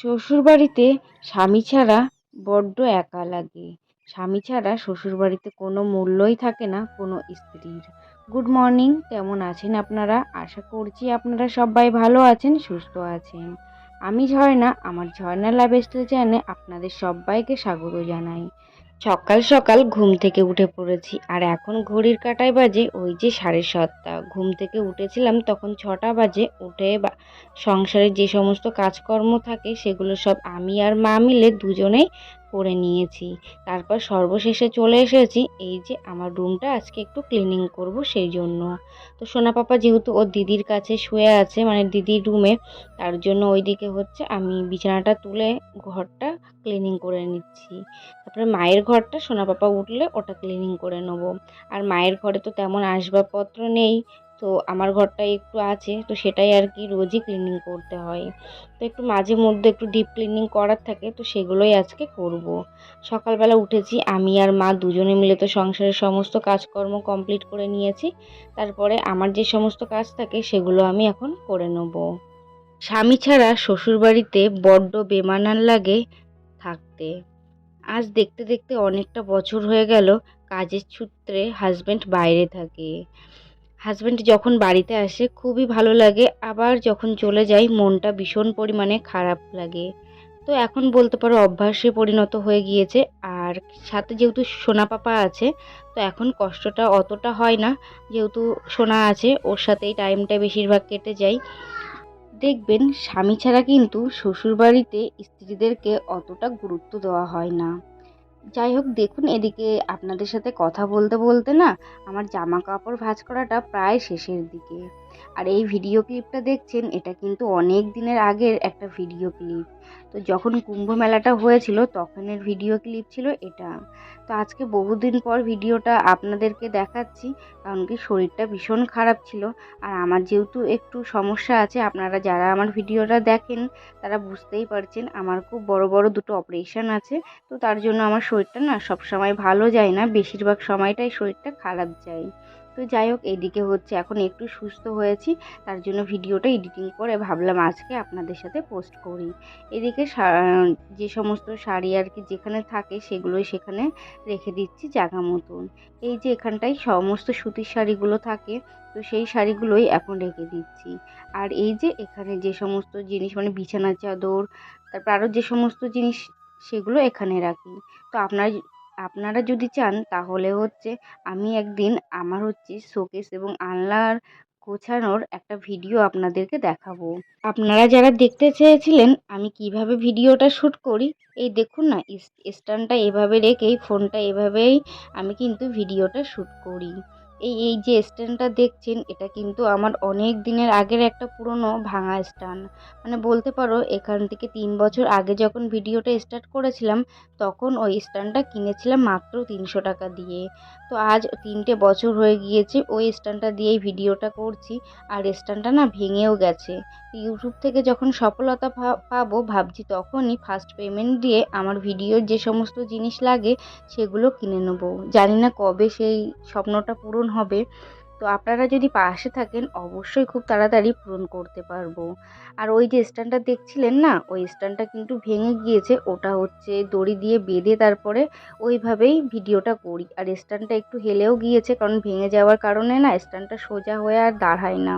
শ্বশুরবাড়িতে স্বামী ছাড়া বড্ড একা লাগে। স্বামী ছাড়া শ্বশুরবাড়িতে কোনো মূল্যই থাকে না কোনো স্ত্রীর। গুড মর্নিং, কেমন আছেন আপনারা? আশা করছি আপনারা সবাই ভালো আছেন, সুস্থ আছেন। আমি ঝর্ণা, আমার ঝর্ণা লাভ স্টাইল চ্যানেলে আপনাদের সবাইকে স্বাগত জানাই। সকাল সকাল ঘুম থেকে উঠে পড়েছি, আর এখন ঘড়ির কাটায় বাজে ওই যে সাড়ে সাতটা। ঘুম থেকে উঠেছিলাম তখন ছটা বাজে, উঠে বা সংসারের যে সমস্ত কাজকর্ম থাকে সেগুলো সব আমি আর মা মিলে দুজনেই করে নিয়েছি। তারপর সর্বশেষে চলে এসেছি এই যে আমার রুমটা আজকে একটু ক্লিনিং করব সেই জন্য। তো সোনা পাপা যেহেতু ওর দিদির কাছে শুয়ে আছে মানে দিদির রুমে তার জন্য ওইদিকে হচ্ছে আমি বিছানাটা তুলে ঘরটা ক্লিনিং করে নিচ্ছি। তারপরে মায়ের ঘরটা সোনা পাপা উঠলে ওটা ক্লিনিং করে নেব। আর মায়ের ঘরে তো তেমন আসবাবপত্র নেই তো আমার ঘরটা একটু আছে, তো সেটাই আর কি রোজই ক্লিনিং করতে হয়। তো একটু মাঝে মধ্যে একটু ডিপ ক্লিনিং করার থাকে, তো সেগুলোই আজকে করব। সকালবেলা উঠেছি, আমি আর মা দুজনে মিলে তো সংসারের সমস্ত কাজকর্ম কমপ্লিট করে নিয়েছি, তারপরে আমার যে সমস্ত কাজ থাকে সেগুলো আমি এখন করে নেব। স্বামী ছাড়া শ্বশুরবাড়িতে বড্ড বেমানান লাগে থাকতে। আজ দেখতে দেখতে অনেকটা বছর হয়ে গেল, কাজের সূত্রে হাজব্যান্ড বাইরে থাকে। হাজব্যান্ড যখন বাড়িতে আসে, খুবই ভালো লাগে। আবার যখন চলে যায় মনটা ভীষণ পরিমাণে খারাপ লাগে। তো এখন বলতে পারো, অভ্যাসে পরিণত হয়ে গিয়েছে। আর সাথে যেহেতু সোনা পাপা আছে, তো এখন কষ্টটা অতটা হয় না। যেহেতু সোনা আছে, ওর সাথেই টাইমটা বেশিরভাগ কেটে যায়। দেখবেন, স্বামী ছাড়া কিন্তু শ্বশুরবাড়িতে স্ত্রীদেরকে অতটা গুরুত্ব দেওয়া হয় না। যাই হোক দেখুন, এদিকে আপনাদের সাথে কথা বলতে বলতে না আমার জামা কাপড় ভাঁজ করাটা প্রায় শেষের দিকে। আর এই ভিডিও ক্লিপটা দেখছেন, এটা কিন্তু অনেক দিনের আগের একটা ভিডিও ক্লিপ। তো যখন কুম্ভ মেলাটা হয়েছিল, তখনের ভিডিও ক্লিপ ছিল এটা। তো আজকে বহুদিন পর ভিডিওটা আপনাদেরকে দেখাচ্ছি, কারণ কি শরীরটা ভীষণ খারাপ ছিল। আর আমার যেহেতু একটু সমস্যা আছে, আপনারা যারা আমার ভিডিওটা দেখেন, তারা বুঝতেই পারছেন আমার খুব বড় বড় দুটো অপারেশান আছে। তো তার জন্য আমার শরীরটা না সব সময় ভালো যায় না, বেশিরভাগ সময়টাই শরীরটা খারাপ যায়। তো যাই হোক, এদিকে হচ্ছে এখন একটু সুস্থ হয়েছি, তার জন্য ভিডিওটা এডিটিং করে ভাবলাম আজকে আপনাদের সাথে পোস্ট করি। এদিকে যে সমস্ত শাড়ি আর কি যেখানে থাকে সেগুলোই সেখানে রেখে দিচ্ছি জায়গা মতন। এই যে এখানটায় সমস্ত সুতির শাড়িগুলো থাকে, তো সেই শাড়িগুলোই এখন রেখে দিচ্ছি। আর এই যে এখানে যে সমস্ত জিনিস মানে বিছানার চাদর, তারপর আরও যে সমস্ত জিনিস, সেগুলো এখানে রাখি। তো আপনার আপনারা যদি চান, তাহলে হচ্ছে আমি একদিন আমার হচ্ছে শোকেস এবং আলনার গোছানোর একটা ভিডিও আপনাদেরকে দেখাবো। আপনারা যারা দেখতে চেয়েছিলেন, আমি কীভাবে ভিডিওটা শ্যুট করি, এই দেখুন না স্ট্যান্ডটা এভাবে রেখেই, ফোনটা এভাবেই আমি কিন্তু ভিডিওটা শ্যুট করি। এই এই যে স্ট্যান্ডটা দেখছেন, এটা কিন্তু আমার অনেক দিনের আগের একটা পুরনো ভাঙা স্ট্যান্ড মানে বলতে পারো, এখান থেকে তিন বছর আগে যখন ভিডিওটা স্টার্ট করেছিলাম, তখন ওই স্ট্যান্ডটা কিনেছিলাম মাত্র তিনশো টাকা দিয়ে। তো আজ তিনটে বছর হয়ে গিয়েছে, ওই স্ট্যান্ডটা দিয়েই ভিডিওটা করছি, আর স্ট্যান্ডটা না ভেঙেও গেছে। ইউটিউব থেকে যখন সফলতা পাবো ভাবছি তখনই ফার্স্ট পেমেন্ট দিয়ে আমার ভিডিওর যে সমস্ত জিনিস লাগে, সেগুলো কিনে নেব। জানি না কবে সেই স্বপ্নটা পূরণ হবে। তো আপনারা যদি পাশে থাকেন, অবশ্যই খুব তাড়াতাড়ি পূরণ করতে পারব। আর ওই যে স্ট্যান্ডটা দেখছিলেন না? ওই স্ট্যান্ডটা কিন্তু ভেঙে গিয়েছে। ওটা হচ্ছে দড়ি দিয়ে বেঁধে তারপরে ওইভাবেই ভিডিওটা করি। আর স্ট্যান্ডটা একটু হেলেও গিয়েছে, কারণ ভেঙে যাওয়ার কারণে না, স্ট্যান্ডটা সোজা হয়ে আর দাঁড়ায় না।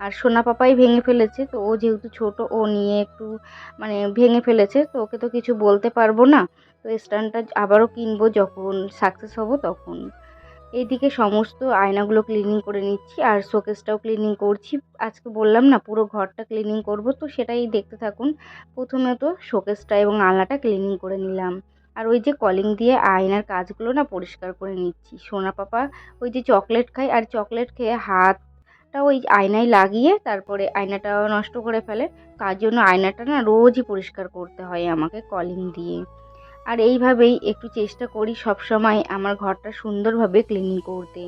আর সোনা পাপাই ভেঙে ফেলেছে, তো ও যেহেতু ছোট, ও নিয়ে একটু মানে ভেঙে ফেলেছে, তো ওকে তো কিছু বলতে পারব না। তো স্ট্যান্ডটা আবারও কিনবো যখন সাকসেস হব তখন। এইদিকে সমস্ত আয়নাগুলো ক্লিনিং করে নিচ্ছি আর শোকেসটাও ক্লিনিং করছি। আজকে বললাম না, পুরো ঘরটা ক্লিনিং করব, তো সেটাই দেখতে থাকুন। প্রথমে তো শোকেসটা এবং আলনাটা ক্লিনিং করে নিলাম। আর ওই যে কলিং দিয়ে আয়নার কাজগুলো না পরিষ্কার করে নিচ্ছি। সোনা পাপা ওই যে চকলেট খায়, আর চকলেট খেয়ে হাতটা ওই আয়নায় লাগিয়ে তারপরে আয়নাটা নষ্ট করে ফেলে, তার জন্য আয়নাটা না রোজই পরিষ্কার করতে হয় আমাকে কলিং দিয়ে। আর এইভাবেই একটু চেষ্টা করি সব সময় আমার ঘরটা সুন্দরভাবে ক্লিনিং করতে।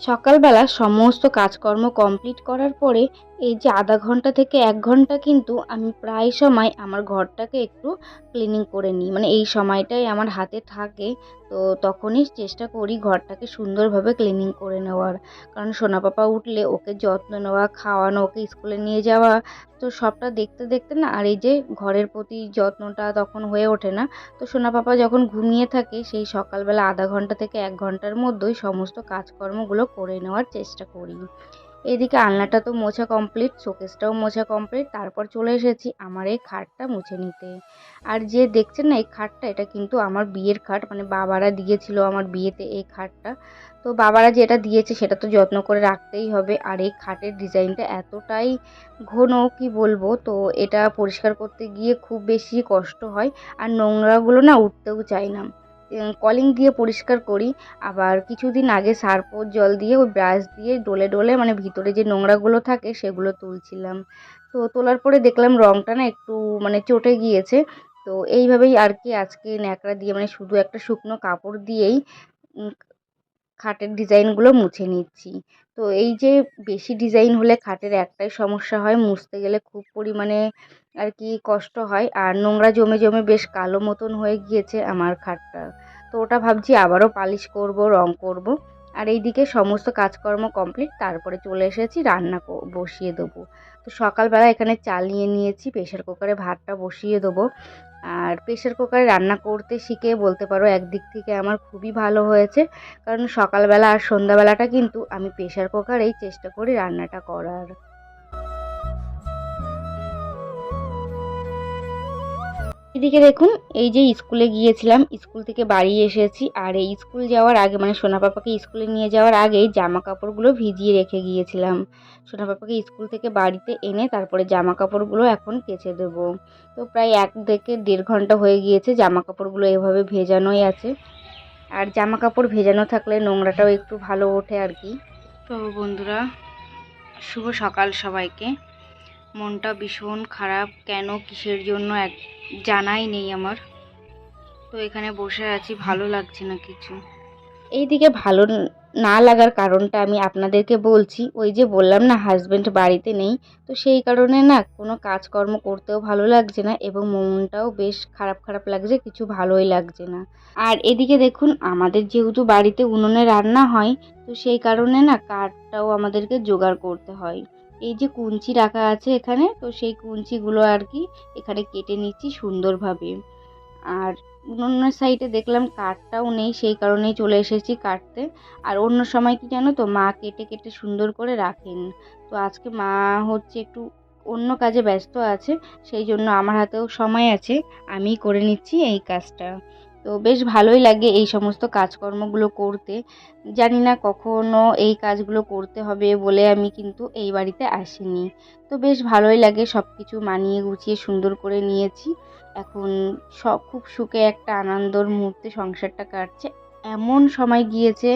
সকালবেলা সমস্ত কাজকর্ম কমপ্লিট করার পরে এই যে আধা ঘণ্টা থেকে এক ঘণ্টা কিন্তু আমি প্রায় সময় আমার ঘরটাকে একটু ক্লিনিং করে নিই। মানে এই সময়টাই আমার হাতে থাকে, তো তখনই চেষ্টা করি ঘরটাকে সুন্দরভাবে ক্লিনিং করে নেওয়ার। কারণ সোনা পাপা উঠলে ওকে যত্ন নেওয়া, খাওয়ানো, ওকে স্কুলে নিয়ে যাওয়া, তো সবটা দেখতে দেখতে না আর এই যে ঘরের প্রতি যত্নটা তখন হয়ে ওঠে না। তো সোনা পাপা যখন ঘুমিয়ে থাকে সেই সকালবেলা আধা ঘণ্টা থেকে এক ঘণ্টার মধ্যেই সমস্ত কাজকর্মগুলো করে নেওয়ার চেষ্টা করি। এদিকে আলনাটা তো মোছা কমপ্লিট শোকেসটাও মোছা কমপ্লিট তারপর চলে এসেছি আমার এই খাটটা মুছে নিতে। আর যে দেখছেন না, এই খাটটা, এটা কিন্তু আমার বিয়ের খাট মানে বাবারা দিয়েছিল আমার বিয়েতে এই খাটটা। তো বাবারা যেটা দিয়েছে, সেটা তো যত্ন করে রাখতেই হবে। আর এই খাটের ডিজাইনটা এতটাই ঘন, কি বলব? তো এটা পরিষ্কার করতে গিয়ে খুব বেশি কষ্ট হয়। আর নোংরাগুলো না উঠতেও চায় না। কলিং দিয়ে পরিষ্কার করি। আবার কিছুদিন আগে সার্ফ জল দিয়ে ওই ব্রাশ দিয়ে ডলে ডলে মানে ভিতরে যে নোংরাগুলো থাকে সেগুলো তুলছিলাম। তো তোলার পরে দেখলাম রঙটা না একটু মানে চটে গিয়েছে। তো এইভাবেই আর কি আজকে ন্যাকড়া দিয়ে মানে শুধু একটা শুকনো কাপড় দিয়েই খাটের ডিজাইনগুলো মুছে নিচ্ছি। তো এই যে বেশি ডিজাইন হলে খাটের একটাই সমস্যা হয়, মুছতে গেলে খুব পরিমাণে আর কি কষ্ট হয়। আর নোংরা জমে জমে বেশ কালো মতন হয়ে গিয়েছে আমার খাটটা। তো ওটা ভাবছি আবারও পালিশ করব, রং করব। আর এইদিকে সমস্ত কাজকর্ম কমপ্লিট তারপরে চলে এসেছি, রান্না বসিয়ে দেবো। তো সকালবেলা এখানে চাল নিয়ে নিয়েছি প্রেশার কুকারে ভাতটা বসিয়ে দেবো। আর প্রেশার কুকারে রান্না করতে শিখে বলতে পারো একদিক থেকে আমার খুবই ভালো হয়েছে। কারণ সকালবেলা আর সন্ধ্যাবেলাটা কিন্তু আমি প্রেশার কুকারেই চেষ্টা করি রান্নাটা করার। এদিকে দেখুন, এই যে স্কুলে গিয়েছিলাম, স্কুল থেকে বাড়ি এসেছি। আর এই স্কুল যাওয়ার আগে মানে সোনা পাপাকে স্কুলে নিয়ে যাওয়ার আগেই জামা কাপড়গুলো ভিজিয়ে রেখে গিয়েছিলাম। সোনা পাপাকে স্কুল থেকে বাড়িতে এনে তারপরে জামা কাপড়গুলো এখন কেচে দেবো। তো প্রায় এক থেকে দেড় ঘণ্টা হয়ে গিয়েছে জামা কাপড়গুলো এভাবে ভেজানোই আছে। আর জামা কাপড় ভেজানো থাকলে নোংরাটাও একটু ভালো ওঠে আর কি। তো বন্ধুরা, শুভ সকাল সবাইকে। মনটা ভীষণ খারাপ। কেন কিসের জন্য এক জানাই নেই আমার। তো এখানে বসে আছি, ভালো লাগছে না কিছু। এইদিকে ভালো না লাগার কারণটা আমি আপনাদেরকে বলছি। ওই যে বললাম না হাজব্যান্ড বাড়িতে নেই। তো সেই কারণে না, কোনো কাজকর্ম করতেও ভালো লাগছে না এবং মনটাও বেশ খারাপ খারাপ লাগছে, কিছু ভালোই লাগছে না। আর এদিকে দেখুন, আমাদের যেহেতু বাড়িতে উনুনে রান্না হয়, তো সেই কারণে না, কাঠটাও আমাদেরকে জোগাড় করতে হয়। এই যে কুঞ্চি রাখা আছে এখানে, তো সেই কুঞ্চিগুলো আর কি এখানে কেটে নিচ্ছি সুন্দরভাবে। আর অন্য সাইডে দেখলাম কাঠটাও নেই, সেই কারণেই চলে এসেছি কাটতে। আর অন্য সময় কি জানো তো, মা কেটে কেটে সুন্দর করে রাখেন। তো আজকে মা হচ্ছে একটু অন্য কাজে ব্যস্ত আছে, সেই জন্য আমার হাতেও সময় আছে আমি করে নিচ্ছি এই কাজটা। তো বেশ ভালোই লাগে এই সমস্ত কাজকর্মগুলো করতে। জানি না কখনো এই কাজগুলো করতে হবে বলে আমি কিন্তু এই বাড়িতে আসিনি। তো বেশ ভালোই লাগে সব কিছু মানিয়ে গুছিয়ে সুন্দর করে নিয়েছি। এখন সব খুব সুখে একটা আনন্দর মুহূর্তে সংসারটা কাটছে। এমন সময় গিয়েছে,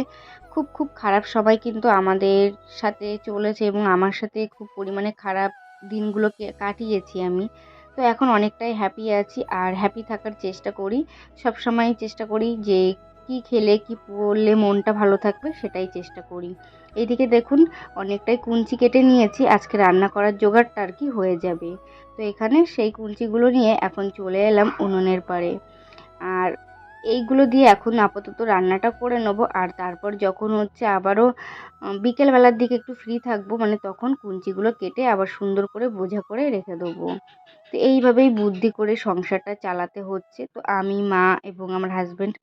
খুব খুব খারাপ সময় কিন্তু আমাদের সাথে চলেছে এবং আমার সাথে খুব পরিমাণে খারাপ দিনগুলোকে কাটিয়েছি আমি। তো এখন অনেকটাই হ্যাপি আছি আর হ্যাপি থাকার চেষ্টা করি। সব সময় চেষ্টা করি যে কি খেলে, কি পরলে মনটা ভালো থাকবে সেটাই চেষ্টা করি। এইদিকে দেখুন, অনেকটাই কুঞ্চি কেটে নিয়েছি, আজকে রান্না করার জোগাড়টা আর কি হয়ে যাবে। তো এখানে সেই কুঞ্চিগুলো নিয়ে এখন চলে এলাম উনুনের পাড়ে। আর এইগুলো দিয়ে এখন আপাতত রান্নাটা করে নেব। আর তারপর যখন হচ্ছে আবারও বিকেলবেলার দিকে একটু ফ্রি থাকব মানে তখন কুঞ্চিগুলো কেটে আবার সুন্দর করে বোঝা করে রেখে দেবো। তো এইভাবেই বুদ্ধি করে সংসারটা চালাতে হচ্ছে। তো আমি, মা এবং আমার হাজব্যান্ড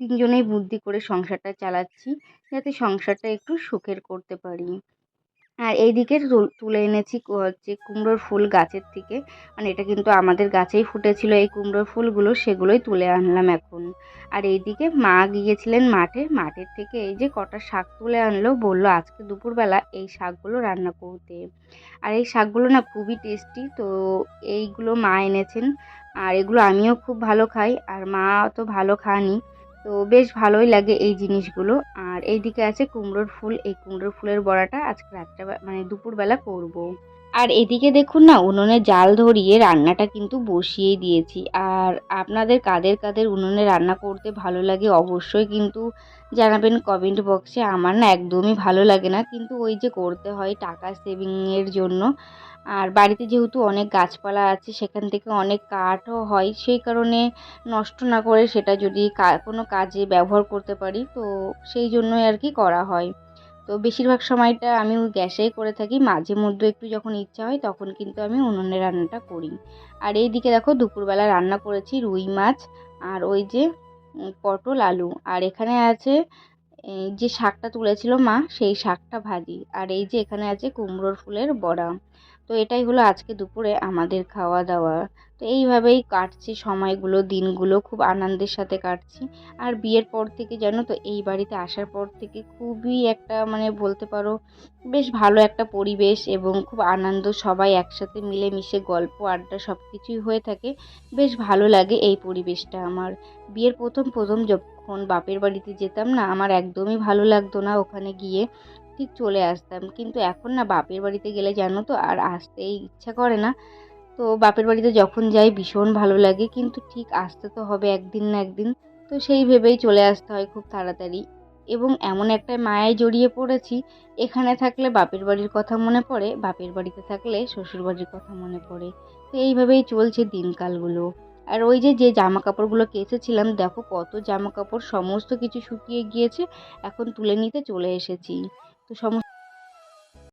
তিনজনেই বুদ্ধি করে সংসারটা চালাচ্ছি, যাতে সংসারটা একটু সুখের করতে পারি। আর এইদিকে তুলে এনেছি হচ্ছে কুমড়োর ফুল গাছের থেকে। মানে এটা কিন্তু আমাদের গাছেই ফুটেছিল, এই কুমড়োর ফুলগুলো সেগুলোই তুলে আনলাম এখন। আর এইদিকে মা গিয়েছিলেন মাঠে, মাঠের থেকে এই যে কটা শাক তুলে আনলো, বলল আজকে দুপুরবেলা এই শাকগুলো রান্না করতে। আর এই শাকগুলো না খুবই টেস্টি, তো এইগুলো মা এনেছেন। আর এগুলো আমিও খুব ভালো খাই, আর মা অত ভালো খানি তো বেশ ভালোই লাগে এই জিনিসগুলো। আর এইদিকে আছে কুমড়োর ফুল। এই কুমড়োর ফুলের বড়াটা আজকে রাত্রে মানে দুপুরবেলা করব। আর এদিকে দেখুন না, উনুনে জাল ধরিয়ে রান্নাটা কিন্তু বসিয়েই দিয়েছি। আর আপনাদের কাদের কাদের উনুনে রান্না করতে ভালো লাগে অবশ্যই কিন্তু জানাবেন কমেন্ট বক্সে আমার না একদমই ভালো লাগে না। কিন্তু ওই যে করতে হয় টাকা সেভিংয়ের জন্য আর বাড়িতে যেহেতু অনেক গাছপালা আছে, সেখান থেকে অনেক কাঠও হয়, সেই কারণে নষ্ট না করে সেটা যদি কোনো কাজে ব্যবহার করতে পারি, তো সেই জন্যই আর কি করা হয়। তো বেশিরভাগ সময়টা আমি গ্যাসেই করে থাকি, মাঝে মধ্যে একটু যখন ইচ্ছা হয় তখন কিন্তু আমি উনুনে রান্নাটা করি। আর এই দিকে দেখো দুপুরবেলা রান্না করেছি রুই মাছ আর ওই যে পটল আলু। আর এখানে আছে যে শাকটা তুলেছিল মা, সেই শাকটা ভাজি। আর এই যে এখানে আছে কুমড়োর ফুলের বড়া। তো এটাই হলো আজকে দুপুরে আমাদের খাওয়া দাওয়া তো এইভাবেই কাটছি সময়গুলো, দিনগুলো, খুব আনন্দের সাথে কাটছি। আর বিয়ের পর থেকে জানো তো, এই বাড়িতে আসার পর থেকে খুবই একটা মানে বলতে পারো, বেশ ভালো একটা পরিবেশ এবং খুব আনন্দ, সবাই একসাথে মিলেমিশে গল্প, আড্ডা সব কিছুই হয়ে থাকে। বেশ ভালো লাগে এই পরিবেশটা আমার। বিয়ের প্রথম প্রথম যখন বাপের বাড়িতে যেতাম না, আমার একদমই ভালো লাগতো না ওখানে গিয়ে। ঠিক চলে আসতাম। কিন্তু এখন না বাপের বাড়িতে গেলে জানো তো, আর আসতেই ইচ্ছা করে না। তো বাপের বাড়িতে যখন যাই ভীষণ ভালো লাগে, কিন্তু ঠিক আসতে তো হবে একদিন না একদিন। তো সেই ভেবেই চলে আসতে হয় খুব তাড়াতাড়ি। এবং এমন একটা মায়ায় জড়িয়ে পড়েছি, এখানে থাকলে বাপের বাড়ির কথা মনে পড়ে, বাপের বাড়িতে থাকলে শ্বশুর বাড়ির কথা মনে পড়ে। তো এইভাবেই চলছে দিনকালগুলো। আর ওই যে যে জামা কাপড়গুলো কেচেছিলাম, দেখো কত জামা কাপড় সমস্ত কিছু শুকিয়ে গিয়েছে, এখন তুলে নিতে চলে এসেছি। তো সমস্ত